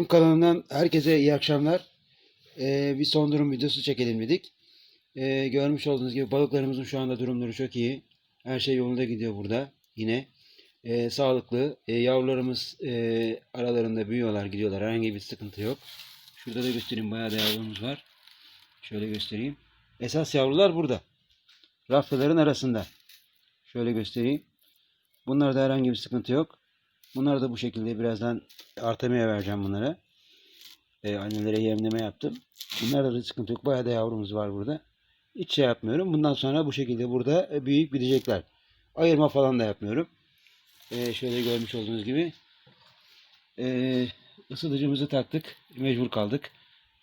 Tarım kanalından herkese iyi akşamlar. Ee, bir son durum videosu çekelim dedik. Ee, görmüş olduğunuz gibi balıklarımızın şu anda durumları çok iyi. Her şey yolunda gidiyor burada yine. Ee, sağlıklı. Ee, yavrularımız e, aralarında büyüyorlar, gidiyorlar. Herhangi bir sıkıntı yok. Şurada da göstereyim. Bayağı da yavrumuz var. Şöyle göstereyim. Esas yavrular burada. Raftaların arasında. Şöyle göstereyim. Bunlarda herhangi bir sıkıntı yok. Bunları da bu şekilde birazdan artemaya vereceğim bunlara. Ee, annelere yemleme yaptım. Bunlarda da sıkıntı yok. Bayağı da yavrumuz var burada. Hiç şey yapmıyorum. Bundan sonra bu şekilde burada e, büyüyüp gidecekler. Ayırma falan da yapmıyorum. Ee, şöyle görmüş olduğunuz gibi. Ee, ısıtıcımızı taktık. Mecbur kaldık.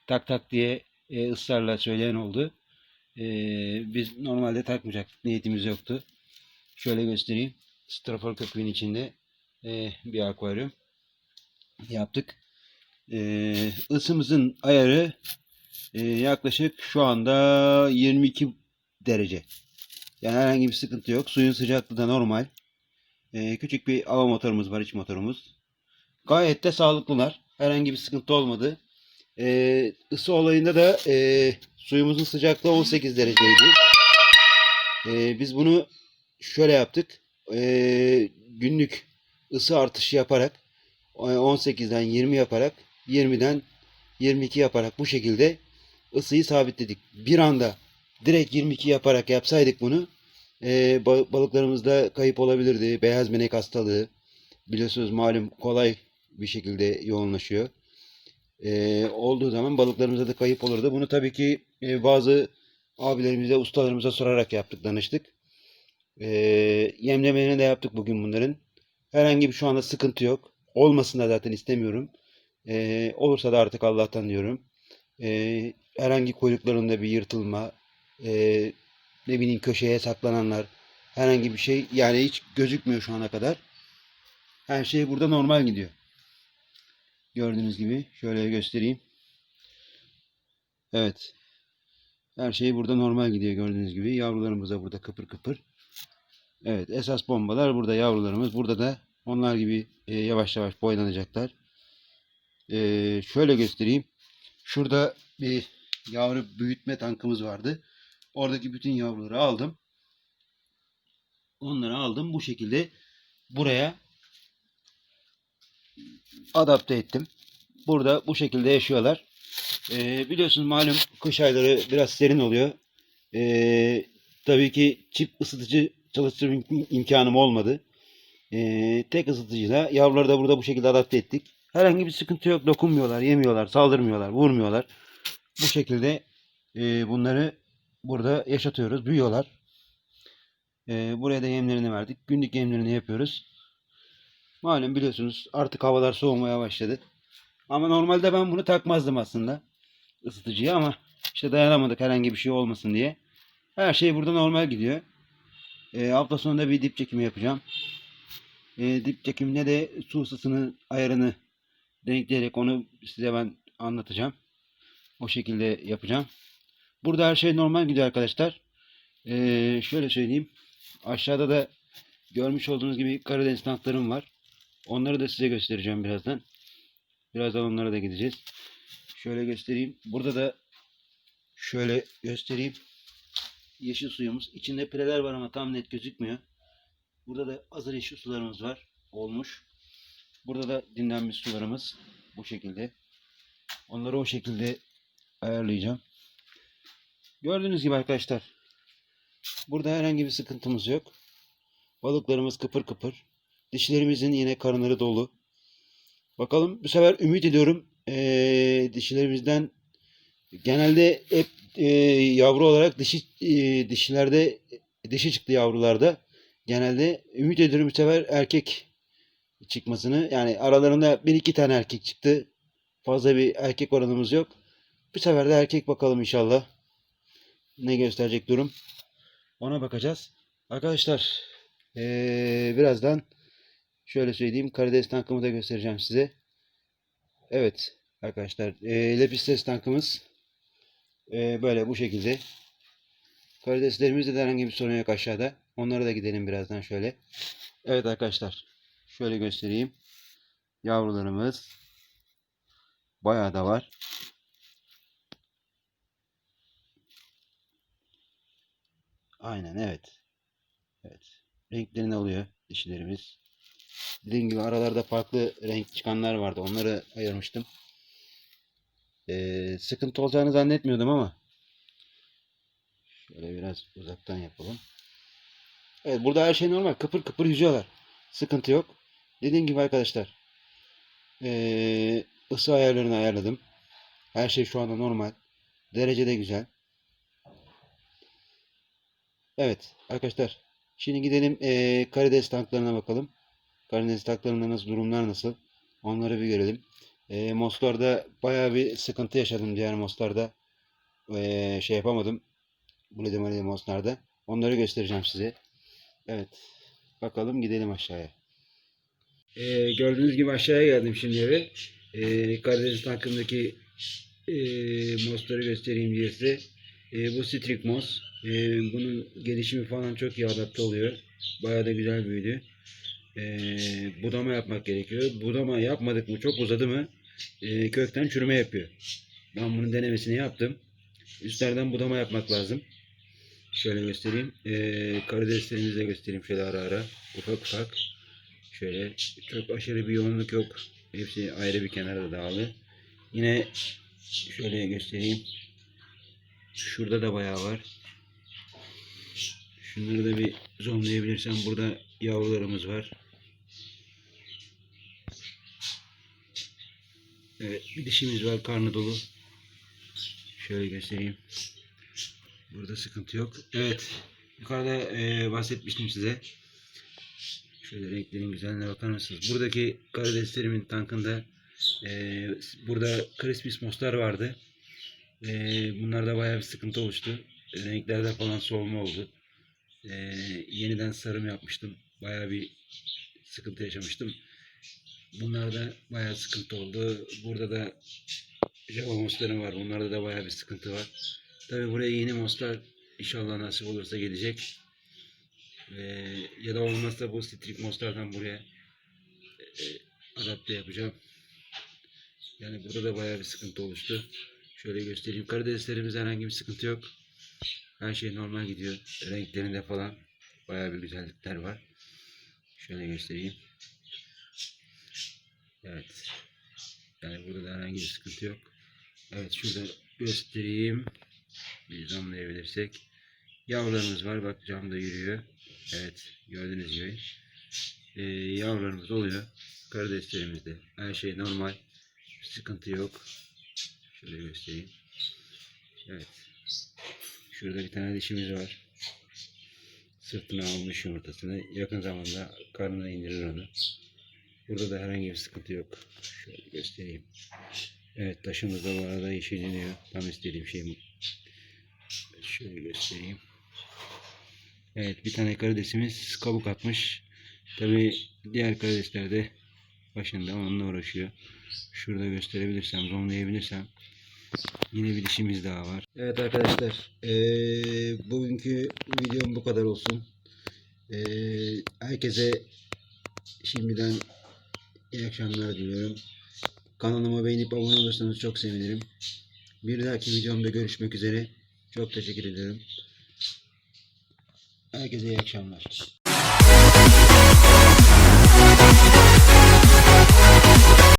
Tak tak diye e, ısrarla söyleyen oldu. Ee, biz normalde takmayacaktık. Niyetimiz yoktu. Şöyle göstereyim. Strafor köpüğün içinde e, bir akvaryum yaptık. E, ısımızın ayarı e, yaklaşık şu anda 22 derece. Yani herhangi bir sıkıntı yok. Suyun sıcaklığı da normal. E, küçük bir hava motorumuz var, iç motorumuz. Gayet de sağlıklılar. Herhangi bir sıkıntı olmadı. E, ısı olayında da e, suyumuzun sıcaklığı 18 dereceydi. E, biz bunu şöyle yaptık. E, günlük ısı artışı yaparak 18'den 20 yaparak 20'den 22 yaparak bu şekilde ısıyı sabitledik. Bir anda direkt 22 yaparak yapsaydık bunu e, ba- balıklarımızda kayıp olabilirdi. Beyaz menek hastalığı biliyorsunuz malum kolay bir şekilde yoğunlaşıyor. E, olduğu zaman balıklarımıza da kayıp olurdu. Bunu tabii ki e, bazı abilerimize, ustalarımıza sorarak yaptık, danıştık. E, yemlemelerini de yaptık bugün bunların. Herhangi bir şu anda sıkıntı yok. Olmasın da zaten istemiyorum. Ee, olursa da artık Allah'tan diyorum. Ee, herhangi kuyruklarında bir yırtılma, ee, ne bileyim köşeye saklananlar, herhangi bir şey yani hiç gözükmüyor şu ana kadar. Her şey burada normal gidiyor. Gördüğünüz gibi şöyle göstereyim. Evet. Her şey burada normal gidiyor gördüğünüz gibi. Yavrularımız da burada kıpır kıpır. Evet esas bombalar burada yavrularımız. Burada da onlar gibi e, yavaş yavaş boylanacaklar. E, şöyle göstereyim. Şurada bir yavru büyütme tankımız vardı. Oradaki bütün yavruları aldım. Onları aldım. Bu şekilde buraya adapte ettim. Burada bu şekilde yaşıyorlar. E, biliyorsunuz malum kış ayları biraz serin oluyor. E, tabii ki çift ısıtıcı çalıştırma im- imkanım olmadı. Ee, tek ısıtıcıyla yavruları da burada bu şekilde adapte ettik. Herhangi bir sıkıntı yok. Dokunmuyorlar, yemiyorlar, saldırmıyorlar, vurmuyorlar. Bu şekilde e, bunları burada yaşatıyoruz. Büyüyorlar. Ee, buraya da yemlerini verdik. Günlük yemlerini yapıyoruz. Malum biliyorsunuz artık havalar soğumaya başladı. Ama normalde ben bunu takmazdım aslında. ısıtıcıya ama işte dayanamadık herhangi bir şey olmasın diye. Her şey burada normal gidiyor. E, hafta sonunda bir dip çekimi yapacağım. E, dip çekimine de su ısısının ayarını denkleyerek onu size ben anlatacağım. O şekilde yapacağım. Burada her şey normal gidiyor arkadaşlar. E, şöyle söyleyeyim. Aşağıda da görmüş olduğunuz gibi Karadeniz tanklarım var. Onları da size göstereceğim birazdan. Birazdan onlara da gideceğiz. Şöyle göstereyim. Burada da şöyle göstereyim yeşil suyumuz. İçinde pireler var ama tam net gözükmüyor. Burada da hazır yeşil sularımız var. Olmuş. Burada da dinlenmiş sularımız. Bu şekilde. Onları o şekilde ayarlayacağım. Gördüğünüz gibi arkadaşlar. Burada herhangi bir sıkıntımız yok. Balıklarımız kıpır kıpır. Dişlerimizin yine karınları dolu. Bakalım bu sefer ümit ediyorum. Ee, dişlerimizden genelde hep e, yavru olarak dişi e, dişilerde dişi çıktı yavrularda. Genelde ümit ediyorum bu sefer erkek çıkmasını. Yani aralarında bir iki tane erkek çıktı. Fazla bir erkek oranımız yok. Bu sefer de erkek bakalım inşallah. Ne gösterecek durum. Ona bakacağız. Arkadaşlar ee, birazdan şöyle söyleyeyim. Karides tankımı da göstereceğim size. Evet arkadaşlar. E, Lepistes tankımız ee, böyle bu şekilde. Karideslerimizde de herhangi bir sorun yok aşağıda. Onlara da gidelim birazdan şöyle. Evet arkadaşlar. Şöyle göstereyim. Yavrularımız. Bayağı da var. Aynen evet. Evet. Renklerini alıyor dişilerimiz. Dediğim gibi aralarda farklı renk çıkanlar vardı. Onları ayırmıştım. Ee, sıkıntı olacağını zannetmiyordum ama şöyle biraz uzaktan yapalım. Evet burada her şey normal. Kıpır kıpır yüzüyorlar. Sıkıntı yok. Dediğim gibi arkadaşlar ee, ısı ayarlarını ayarladım. Her şey şu anda normal. Derece de güzel. Evet arkadaşlar. Şimdi gidelim ee, karides tanklarına bakalım. Karides tanklarında nasıl durumlar nasıl? Onları bir görelim. E, Mostar'da bayağı bir sıkıntı yaşadım diğer Mostar'da. E, şey yapamadım. Bulede Maride Mostar'da. Onları göstereceğim size. Evet. Bakalım gidelim aşağıya. E, gördüğünüz gibi aşağıya geldim şimdi eve. E, Karadeniz tankındaki e, Mostar'ı göstereyim diye size. E, bu Strik Mos. E, bunun gelişimi falan çok iyi adapte oluyor. Bayağı da güzel büyüdü. E, budama yapmak gerekiyor. Budama yapmadık mı çok uzadı mı e, kökten çürüme yapıyor. Ben bunun denemesini yaptım. Üstlerden budama yapmak lazım. Şöyle göstereyim. E, karideslerimizi de göstereyim şöyle ara ara. Ufak ufak. Şöyle çok aşırı bir yoğunluk yok. Hepsi ayrı bir kenara dağılı. Yine şöyle göstereyim. Şurada da bayağı var. Şunları da bir zoomlayabilirsem burada yavrularımız var. Evet, bir dişimiz var karnı dolu. Şöyle göstereyim. Burada sıkıntı yok. Evet, yukarıda e, bahsetmiştim size. Şöyle renklerin güzelliğine bakar mısınız? Buradaki karideslerimin tankında e, burada Crispis Mostar vardı. E, bunlarda bayağı bir sıkıntı oluştu. Renklerde falan solma oldu. E, yeniden sarım yapmıştım. Bayağı bir sıkıntı yaşamıştım. Bunlarda bayağı sıkıntı oldu. Burada da Java moslarım var. Bunlarda da bayağı bir sıkıntı var. Tabi buraya yeni moslar inşallah nasip olursa gelecek. Ee, ya da olmazsa bu strik moslardan buraya e, adapte yapacağım. Yani burada da bayağı bir sıkıntı oluştu. Şöyle göstereyim. Karideslerimizde herhangi bir sıkıntı yok. Her şey normal gidiyor. Renklerinde falan bayağı bir güzellikler var. Şöyle göstereyim. Evet. Yani burada da herhangi bir sıkıntı yok. Evet şurada göstereyim. Bir zoomlayabilirsek. Yavrularımız var. Bak camda yürüyor. Evet. Gördüğünüz gibi. Ee, yavrularımız oluyor. Karideslerimizde. Her şey normal. Sıkıntı yok. Şöyle göstereyim. Evet. Şurada bir tane dişimiz var. Sırtına almış yumurtasını. Yakın zamanda karnına indirir onu. Burada da herhangi bir sıkıntı yok. Şöyle göstereyim. Evet taşımız da bu arada yeşilleniyor. Tam istediğim şey. Şöyle göstereyim. Evet bir tane karidesimiz kabuk atmış. Tabi diğer karidesler de başında onunla uğraşıyor. Şurada gösterebilirsem, zoomlayabilirsem yine bir dişimiz daha var. Evet arkadaşlar eee, bugünkü videom bu kadar olsun. Eee, herkese şimdiden İyi akşamlar diliyorum. Kanalıma beğenip abone olursanız çok sevinirim. Bir dahaki videomda görüşmek üzere. Çok teşekkür ederim. Herkese iyi akşamlar.